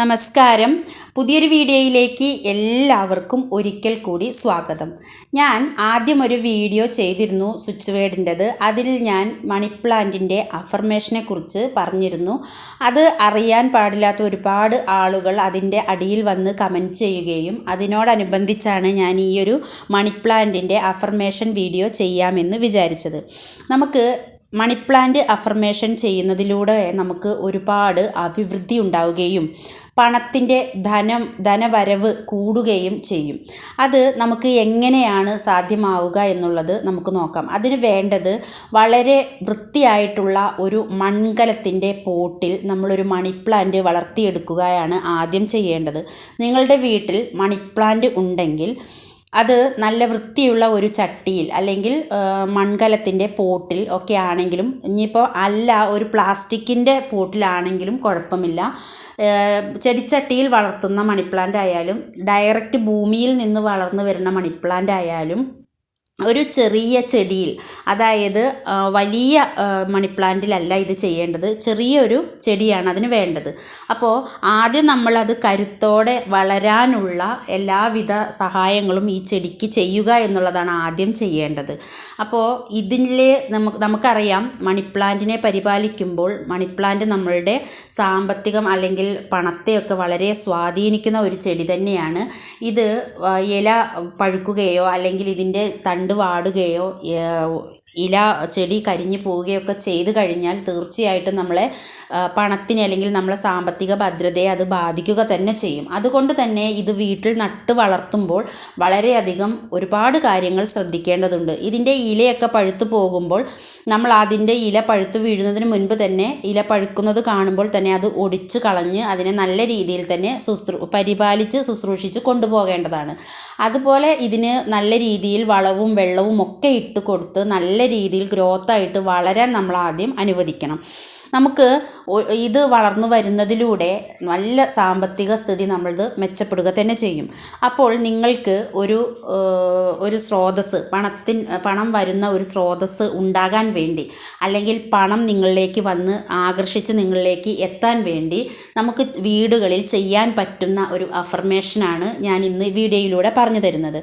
നമസ്കാരം. പുതിയൊരു വീഡിയോയിലേക്ക് എല്ലാവർക്കും ഒരിക്കൽ കൂടി സ്വാഗതം. ഞാൻ ആദ്യം ഒരു വീഡിയോ ചെയ്തിരുന്നു സ്വിച്ച് വേർഡിന്റെത് അതിൽ ഞാൻ മണി പ്ലാന്റിന്റെ അഫർമേഷനെ കുറിച്ച് പറഞ്ഞിരുന്നു. അത് അറിയാൻ പാടില്ലാത്ത ഒരുപാട് ആളുകൾ അതിന്റെ അടിയിൽ വന്ന് കമന്റ് ചെയ്യുകയും അതിനോടനുബന്ധിച്ചാണ് ഞാൻ ഈ ഒരു മണി പ്ലാന്റിന്റെ അഫർമേഷൻ വീഡിയോ ചെയ്യാമെന്ന് വിചാരിച്ചത്. നമുക്ക് മണി പ്ലാന്റ് അഫർമേഷൻ ചെയ്യുന്നതിലൂടെ നമുക്ക് ഒരുപാട് അഭിവൃദ്ധി ഉണ്ടാവുകയും പണത്തിന്റെ ധനം ധനവരവ് കൂടുകയും ചെയ്യും. അത് നമുക്ക് എങ്ങനെയാണ് സാധ്യമാവുക എന്നുള്ളത് നമുക്ക് നോക്കാം. അതിന് വേണ്ടത് വളരെ വൃത്തിയായിട്ടുള്ള ഒരു മൺകലത്തിന്റെ പോട്ടിൽ നമ്മളൊരു മണി പ്ലാന്റ് വളർത്തിയെടുക്കുകയാണ് ആദ്യം ചെയ്യേണ്ടത്. നിങ്ങളുടെ വീട്ടിൽ മണി പ്ലാന്റ് ഉണ്ടെങ്കിൽ അത് നല്ല വൃത്തിയുള്ള ഒരു ചട്ടിയിൽ അല്ലെങ്കിൽ മൺകലത്തിന്റെ പോട്ടിൽ ഒക്കെ ആണെങ്കിലും ഇനിയിപ്പോൾ അല്ല ഒരു പ്ലാസ്റ്റിക്കിന്റെ പോട്ടിലാണെങ്കിലും കുഴപ്പമില്ല. ചെടിച്ചട്ടിയിൽ വളർത്തുന്ന മണി പ്ലാന്റ് ആയാലും ഡയറക്റ്റ് ഭൂമിയിൽ നിന്ന് വളർന്നു വരുന്ന മണി പ്ലാന്റ് ആയാലും ഒരു ചെറിയ ചെടിയിൽ അതായത് വലിയ മണി പ്ലാന്റിലല്ല ഇത് ചെയ്യേണ്ടത്. ചെറിയൊരു ചെടിയാണ് അതിന് വേണ്ടത്. അപ്പോൾ ആദ്യം നമ്മളത് കരുത്തോടെ വളരാനുള്ള എല്ലാവിധ സഹായങ്ങളും ഈ ചെടിക്ക് ചെയ്യുക എന്നുള്ളതാണ് ആദ്യം ചെയ്യേണ്ടത്. അപ്പോൾ ഇതിൽ നമുക്ക് നമുക്കറിയാം മണി പ്ലാന്റിനെ പരിപാലിക്കുമ്പോൾ മണി പ്ലാന്റ് നമ്മളുടെ സാമ്പത്തികം അല്ലെങ്കിൽ പണത്തെയൊക്കെ വളരെ സ്വാധീനിക്കുന്ന ഒരു ചെടി തന്നെയാണ്. ഇത് ഇല പഴുക്കുകയോ അല്ലെങ്കിൽ ഇതിന്റെ തണ്ട് തണ്ട് വാടുകയോ ഇല ചെടി കരിഞ്ഞു പോവുകയൊക്കെ ചെയ്തു കഴിഞ്ഞാൽ തീർച്ചയായിട്ടും നമ്മളെ പണത്തിന് അല്ലെങ്കിൽ നമ്മളെ സാമ്പത്തിക ഭദ്രതയെ അത് ബാധിക്കുക തന്നെ ചെയ്യും. അതുകൊണ്ട് തന്നെ ഇത് വീട്ടിൽ നട്ട് വളർത്തുമ്പോൾ വളരെയധികം ഒരുപാട് കാര്യങ്ങൾ ശ്രദ്ധിക്കേണ്ടതുണ്ട്. ഇതിന്റെ ഇലയൊക്കെ പഴുത്തു പോകുമ്പോൾ നമ്മൾ അതിന്റെ ഇല പഴുത്തു വീഴുന്നതിന് മുൻപ് തന്നെ ഇല പഴുക്കുന്നത് കാണുമ്പോൾ തന്നെ അത് ഒടിച്ച് കളഞ്ഞ് അതിനെ നല്ല രീതിയിൽ തന്നെ ശുശ്രൂ പരിപാലിച്ച് ശുശ്രൂഷിച്ച് കൊണ്ടുപോകേണ്ടതാണ്. അതുപോലെ ഇതിന് നല്ല രീതിയിൽ വളവും വെള്ളവും ഒക്കെ ഇട്ട് കൊടുത്ത് നല്ല രീതിയിൽ ഗ്രോത്തായിട്ട് വളരാൻ നമ്മൾ ആദ്യം അനുവദിക്കണം. നമുക്ക് ഇത് വളർന്നു വരുന്നതിലൂടെ നല്ല സാമ്പത്തിക സ്ഥിതി നമ്മളത് മെച്ചപ്പെടുക തന്നെ ചെയ്യും. അപ്പോൾ നിങ്ങൾക്ക് ഒരു ഒരു സ്രോതസ് പണത്തിൻ പണം വരുന്ന ഒരു സ്രോതസ് ഉണ്ടാകാൻ വേണ്ടി അല്ലെങ്കിൽ പണം നിങ്ങളിലേക്ക് വന്ന് ആകർഷിച്ച് നിങ്ങളിലേക്ക് എത്താൻ വേണ്ടി നമുക്ക് വീടുകളിൽ ചെയ്യാൻ പറ്റുന്ന ഒരു അഫർമേഷനാണ് ഞാൻ ഇന്ന് വീഡിയോയിലൂടെ പറഞ്ഞു തരുന്നത്.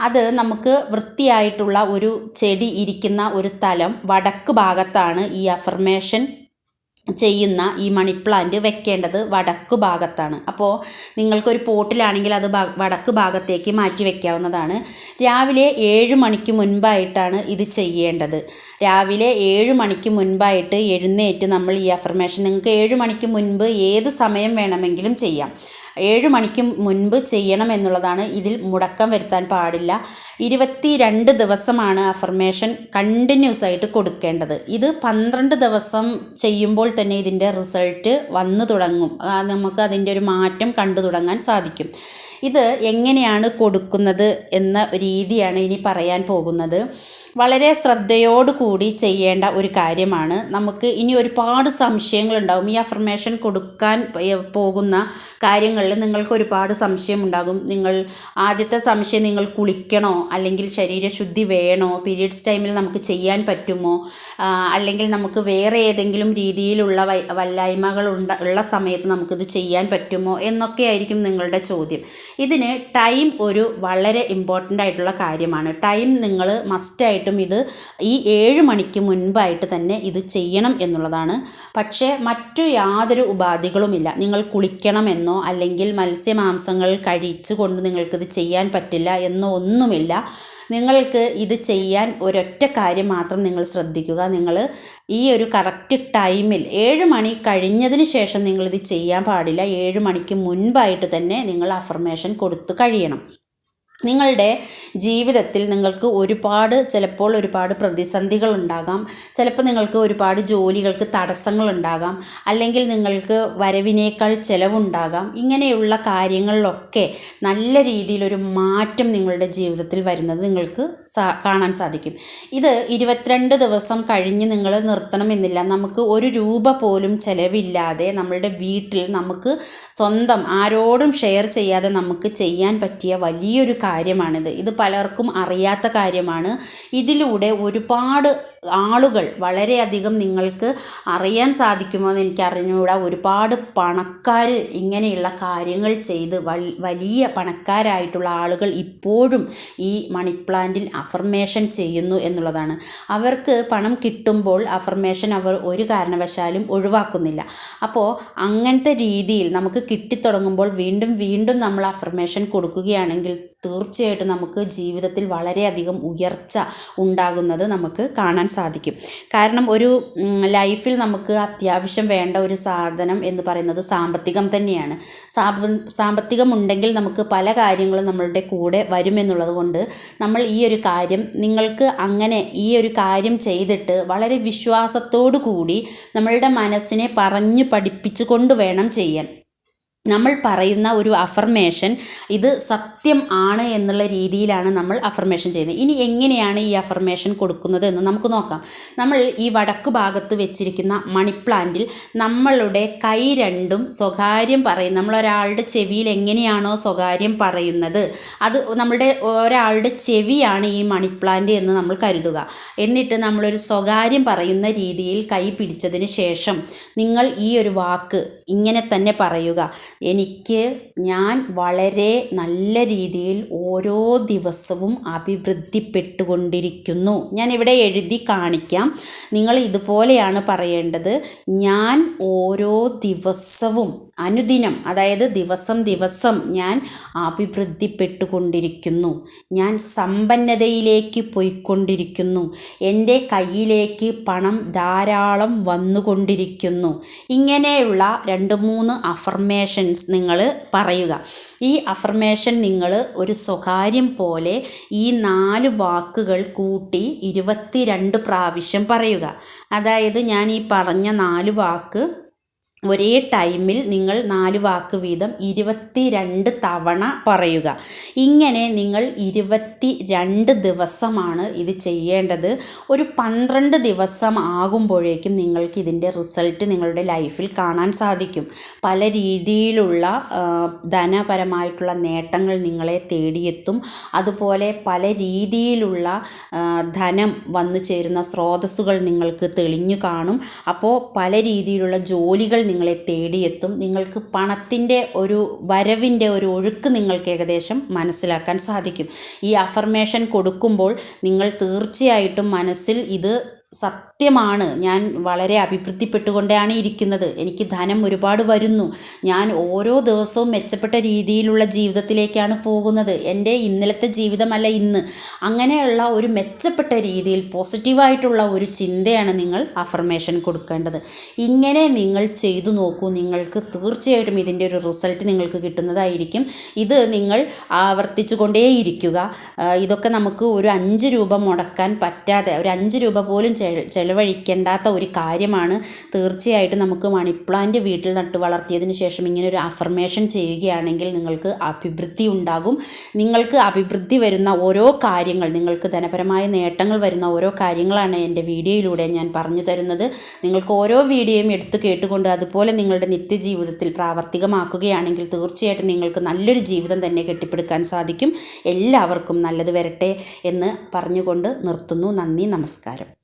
അത് നമുക്ക് വൃത്തിയായിട്ടുള്ള ഒരു ചെടി ഇരിക്കുന്ന ഒരു സ്ഥലം വടക്ക് ഭാഗത്താണ് ഈ അഫർമേഷൻ ചെയ്യുന്ന ഈ മണി പ്ലാന്റ് വെക്കേണ്ടത് വടക്ക് ഭാഗത്താണ്. അപ്പോൾ നിങ്ങൾക്കൊരു പോട്ടിലാണെങ്കിൽ അത് വടക്ക് ഭാഗത്തേക്ക് മാറ്റി വെക്കാവുന്നതാണ്. രാവിലെ ഏഴ് മണിക്ക് മുൻപായിട്ടാണ് ഇത് ചെയ്യേണ്ടത്. രാവിലെ ഏഴ് മണിക്ക് മുൻപായിട്ട് എഴുന്നേറ്റ് നമ്മൾ ഈ അഫർമേഷൻ നിങ്ങൾക്ക് ഏഴ് മണിക്ക് മുൻപ് ഏത് സമയം വേണമെങ്കിലും ചെയ്യാം. ഏഴ് മണിക്ക് മുൻപ് ചെയ്യണം എന്നുള്ളതാണ് ഇതിൽ മുടക്കം വരുത്താൻ പാടില്ല. ഇരുപത്തി രണ്ട് ദിവസമാണ് അഫർമേഷൻ കണ്ടിന്യൂസ് ആയിട്ട് കൊടുക്കേണ്ടത്. ഇത് പന്ത്രണ്ട് ദിവസം ചെയ്യുമ്പോൾ തന്നെ ഇതിന്റെ റിസൾട്ട് വന്നു തുടങ്ങും. നമുക്ക് അതിന്റെ ഒരു മാറ്റം കണ്ടു തുടങ്ങാൻ സാധിക്കും. ഇത് എങ്ങനെയാണ് കൊടുക്കുന്നത് എന്ന രീതിയാണ് ഇനി പറയാൻ പോകുന്നത്. വളരെ ശ്രദ്ധയോടുകൂടി ചെയ്യേണ്ട ഒരു കാര്യമാണ്. നമുക്ക് ഇനി ഒരുപാട് സംശയങ്ങളുണ്ടാകും ഈ അഫർമേഷൻ കൊടുക്കാൻ പോകുന്ന കാര്യങ്ങളിൽ നിങ്ങൾക്ക് ഒരുപാട് സംശയം ഉണ്ടാകും നിങ്ങൾ ആദ്യത്തെ സംശയം നിങ്ങൾ കുളിക്കണോ? അല്ലെങ്കിൽ ശരീരശുദ്ധി വേണോ? പീരീഡ്സ് ടൈമിൽ നമുക്ക് ചെയ്യാൻ പറ്റുമോ? അല്ലെങ്കിൽ നമുക്ക് വേറെ ഏതെങ്കിലും രീതിയിലുള്ള വല്ലായ്മകൾ ഉള്ള സമയത്ത് നമുക്കിത് ചെയ്യാൻ പറ്റുമോ? എന്നൊക്കെ ആയിരിക്കും നിങ്ങളുടെ ചോദ്യം. ഇതിന് ടൈം ഒരു വളരെ ഇമ്പോർട്ടന്റ് ആയിട്ടുള്ള കാര്യമാണ്. ടൈം നിങ്ങൾ മസ്റ്റായിട്ടും ഇത് ഈ ഏഴ് മണിക്ക് മുൻപായിട്ട് തന്നെ ഇത് ചെയ്യണം എന്നുള്ളതാണ്. പക്ഷേ മറ്റു യാതൊരു ഉപാധികളുമില്ല. നിങ്ങൾ കുളിക്കണമെന്നോ അല്ലെങ്കിൽ മത്സ്യമാംസങ്ങൾ കഴിച്ചു കൊണ്ട് നിങ്ങൾക്കിത് ചെയ്യാൻ പറ്റില്ല എന്നോ ഒന്നുമില്ല. നിങ്ങൾക്ക് ഇത് ചെയ്യാൻ ഒരൊറ്റ കാര്യം മാത്രം നിങ്ങൾ ശ്രദ്ധിക്കുക. നിങ്ങൾ ഈ ഒരു കറക്റ്റ് ടൈമിൽ ഏഴ് മണി കഴിഞ്ഞതിന് ശേഷം നിങ്ങളിത് ചെയ്യാൻ പാടില്ല. ഏഴ് മണിക്ക് മുൻപായിട്ട് തന്നെ നിങ്ങൾ അഫർമേഷൻ കൊടുത്തു കഴിയണം. നിങ്ങളുടെ ജീവിതത്തിൽ നിങ്ങൾക്ക് ഒരുപാട് ചിലപ്പോൾ ഒരുപാട് പ്രതിസന്ധികൾ ഉണ്ടാകാം. ചിലപ്പോൾ നിങ്ങൾക്ക് ഒരുപാട് ജോലികൾക്ക് തടസ്സങ്ങൾ ഉണ്ടാകാം. അല്ലെങ്കിൽ നിങ്ങൾക്ക് വരവിനേക്കാൾ ചിലവുണ്ടാകാം. ഇങ്ങനെയുള്ള കാര്യങ്ങളിലൊക്കെ നല്ല രീതിയിലൊരു മാറ്റം നിങ്ങളുടെ ജീവിതത്തിൽ വരുന്നത് നിങ്ങൾക്ക് കാണാൻ സാധിക്കും. ഇത് ഇരുപത്തിരണ്ട് ദിവസം കഴിഞ്ഞ് നിങ്ങൾ നിർത്തണമെന്നില്ല. നമുക്ക് ഒരു രൂപ പോലും ചിലവില്ലാതെ നമ്മളുടെ വീട്ടിൽ നമുക്ക് സ്വന്തം ആരോടും ഷെയർ ചെയ്യാതെ നമുക്ക് ചെയ്യാൻ പറ്റിയ വലിയൊരു കാര്യമാണിത്. ഇത് പലർക്കും അറിയാത്ത കാര്യമാണ്. ഇതിലൂടെ ഒരുപാട് ആളുകൾ വളരെയധികം നിങ്ങൾക്ക് അറിയാൻ സാധിക്കുമോ എന്ന് എനിക്ക് അറിഞ്ഞുകൂടാ. ഒരുപാട് പണക്കാർ ഇങ്ങനെയുള്ള കാര്യങ്ങൾ ചെയ്ത് വലിയ പണക്കാരായിട്ടുള്ള ആളുകൾ ഇപ്പോഴും ഈ മണി പ്ലാന്റിൽ അഫർമേഷൻ ചെയ്യുന്നു എന്നുള്ളതാണ്. അവർക്ക് പണം കിട്ടുമ്പോൾ അഫർമേഷൻ അവർ ഒരു കാരണവശാലും ഒഴിവാക്കുന്നില്ല. അപ്പോൾ അങ്ങനത്തെ രീതിയിൽ നമുക്ക് കിട്ടിത്തുടങ്ങുമ്പോൾ വീണ്ടും വീണ്ടും നമ്മൾ അഫർമേഷൻ കൊടുക്കുകയാണെങ്കിൽ തീർച്ചയായിട്ടും നമുക്ക് ജീവിതത്തിൽ വളരെയധികം ഉയർച്ച ഉണ്ടാകുന്നത് നമുക്ക് കാണാൻ സാധിക്കും. കാരണം ഒരു ലൈഫിൽ നമുക്ക് അത്യാവശ്യം വേണ്ട ഒരു സാധനം എന്ന് പറയുന്നത് സാമ്പത്തികം തന്നെയാണ്. സാമ്പത്തികം ഉണ്ടെങ്കിൽ നമുക്ക് പല കാര്യങ്ങളും നമ്മളുടെ കൂടെ വരുമെന്നുള്ളത് കൊണ്ട് നമ്മൾ ഈ ഒരു കാര്യം നിങ്ങൾക്ക് അങ്ങനെ ഈ ഒരു കാര്യം ചെയ്തിട്ട് വളരെ വിശ്വാസത്തോടു കൂടി നമ്മളുടെ മനസ്സിനെ പറഞ്ഞു പഠിപ്പിച്ചു കൊണ്ട് വേണം ചെയ്യാൻ. നമ്മൾ പറയുന്ന ഒരു അഫർമേഷൻ ഇത് സത്യം ആണ് എന്നുള്ള രീതിയിലാണ് നമ്മൾ അഫർമേഷൻ ചെയ്യുന്നത്. ഇനി എങ്ങനെയാണ് ഈ അഫർമേഷൻ കൊടുക്കുന്നത് എന്ന് നമുക്ക് നോക്കാം. നമ്മൾ ഈ വടക്ക് ഭാഗത്ത് വെച്ചിരിക്കുന്ന മണിപ്ലാന്റിൽ നമ്മളുടെ കൈ രണ്ടും സ്വകാര്യം പറയും. നമ്മളൊരാളുടെ ചെവിയിൽ എങ്ങനെയാണോ സ്വകാര്യം പറയുന്നത്. അത് നമ്മുടെ ഒരാളുടെ ചെവിയാണ് ഈ മണിപ്ലാന്റ് എന്ന് നമ്മൾ കരുതുക. എന്നിട്ട് നമ്മളൊരു സ്വകാര്യം പറയുന്ന രീതിയിൽ കൈ പിടിച്ചതിന് ശേഷം നിങ്ങൾ ഈ ഒരു വാക്ക് ഇങ്ങനെ തന്നെ പറയുക. എനിക്ക് ഞാൻ വളരെ നല്ല രീതിയിൽ ഓരോ ദിവസവും അഭിവൃദ്ധിപ്പെട്ടുകൊണ്ടിരിക്കുന്നു. ഞാൻ ഇവിടെ എഴുതി കാണിക്കാം. നിങ്ങൾ ഇതുപോലെയാണ് പറയേണ്ടത്. ഞാൻ ഓരോ ദിവസവും അനുദിനം അതായത് ദിവസം ദിവസം ഞാൻ അഭിവൃദ്ധിപ്പെട്ടുകൊണ്ടിരിക്കുന്നു. ഞാൻ സമ്പന്നതയിലേക്ക് പോയിക്കൊണ്ടിരിക്കുന്നു. എന്റെ കയ്യിലേക്ക് പണം ധാരാളം വന്നുകൊണ്ടിരിക്കുന്നു. ഇങ്ങനെയുള്ള രണ്ട് മൂന്ന് അഫർമേഷൻസ് നിങ്ങൾ പറയുക. ഈ അഫർമേഷൻ നിങ്ങൾ ഒരു സ്വകാര്യം പോലെ ഈ നാല് വാക്കുകൾ കൂട്ടി ഇരുപത്തി പ്രാവശ്യം പറയുക. അതായത് ഞാൻ ഈ പറഞ്ഞ നാല് വാക്ക് ഒരേ ടൈമിൽ നിങ്ങൾ നാല് വാക്ക് വീതം ഇരുപത്തി രണ്ട് തവണ പറയുക. ഇങ്ങനെ നിങ്ങൾ ഇരുപത്തി രണ്ട് ദിവസമാണ് ഇത് ചെയ്യേണ്ടത്. ഒരു പന്ത്രണ്ട് ദിവസം ആകുമ്പോഴേക്കും നിങ്ങൾക്ക് ഇതിന്റെ റിസൾട്ട് നിങ്ങളുടെ ലൈഫിൽ കാണാൻ സാധിക്കും. പല രീതിയിലുള്ള ധനപരമായിട്ടുള്ള നേട്ടങ്ങൾ നിങ്ങളെ തേടിയെത്തും. അതുപോലെ പല രീതിയിലുള്ള ധനം വന്നു ചേരുന്ന സ്രോതസ്സുകൾ നിങ്ങൾക്ക് തെളിഞ്ഞു കാണും. അപ്പോൾ പല രീതിയിലുള്ള ജോലികൾ നിങ്ങളെ തേടിയെത്തും. നിങ്ങൾക്ക് പണത്തിന്റെ ഒരു വരവിന്റെ ഒരു ഒഴുക്ക് നിങ്ങൾക്ക് ഏകദേശം മനസ്സിലാക്കാൻ സാധിക്കും. ഈ അഫർമേഷൻ കൊടുക്കുമ്പോൾ നിങ്ങൾ തീർച്ചയായിട്ടും മനസ്സിൽ ഇത് സത്യമാണ്. ഞാൻ വളരെ അഭിവൃദ്ധിപ്പെട്ടുകൊണ്ടാണ് ഇരിക്കുന്നത്. എനിക്ക് ധനം ഒരുപാട് വരുന്നു. ഞാൻ ഓരോ ദിവസവും മെച്ചപ്പെട്ട രീതിയിലുള്ള ജീവിതത്തിലേക്കാണ് പോകുന്നത്. എന്റെ ഇന്നലത്തെ ജീവിതമല്ല ഇന്ന്. അങ്ങനെയുള്ള ഒരു മെച്ചപ്പെട്ട രീതിയിൽ പോസിറ്റീവായിട്ടുള്ള ഒരു ചിന്തയാണ് നിങ്ങൾ അഫർമേഷൻ കൊടുക്കേണ്ടത്. ഇങ്ങനെ നിങ്ങൾ ചെയ്തു നോക്കൂ. നിങ്ങൾക്ക് തീർച്ചയായിട്ടും ഇതിന്റെ ഒരു റിസൾട്ട് നിങ്ങൾക്ക് കിട്ടുന്നതായിരിക്കും. ഇത് നിങ്ങൾ ആവർത്തിച്ചു കൊണ്ടേയിരിക്കുക ഇതൊക്കെ നമുക്ക് ഒരു അഞ്ച് രൂപ മുടക്കാൻ പറ്റാതെ ഒരു അഞ്ച് രൂപ പോലും ചെലവഴിക്കേണ്ടാത്ത ഒരു കാര്യമാണ് തീർച്ചയായിട്ടും നമുക്ക് മണിപ്ലാന്റ് വീട്ടിൽ നട്ടു വളർത്തിയതിന് ശേഷം ഇങ്ങനെ ഒരു അഫർമേഷൻ ചെയ്യുകയാണെങ്കിൽ നിങ്ങൾക്ക് അഭിവൃദ്ധി ഉണ്ടാകും. നിങ്ങൾക്ക് അഭിവൃദ്ധി വരുന്ന ഓരോ കാര്യങ്ങൾ നിങ്ങൾക്ക് ധനപരമായ നേട്ടങ്ങൾ വരുന്ന ഓരോ കാര്യങ്ങളാണ് എന്റെ വീഡിയോയിലൂടെ ഞാൻ പറഞ്ഞു തരുന്നത്. നിങ്ങൾക്ക് ഓരോ വീഡിയോയും എടുത്തു കേട്ടുകൊണ്ട് അതുപോലെ നിങ്ങളുടെ നിത്യജീവിതത്തിൽ പ്രാവർത്തികമാക്കുകയാണെങ്കിൽ തീർച്ചയായിട്ടും നിങ്ങൾക്ക് നല്ലൊരു ജീവിതം തന്നെ കെട്ടിപ്പടുക്കാൻ സാധിക്കും. എല്ലാവർക്കും നല്ലത് വരട്ടെ എന്ന് പറഞ്ഞുകൊണ്ട് നിർത്തുന്നു. നന്ദി നമസ്കാരം.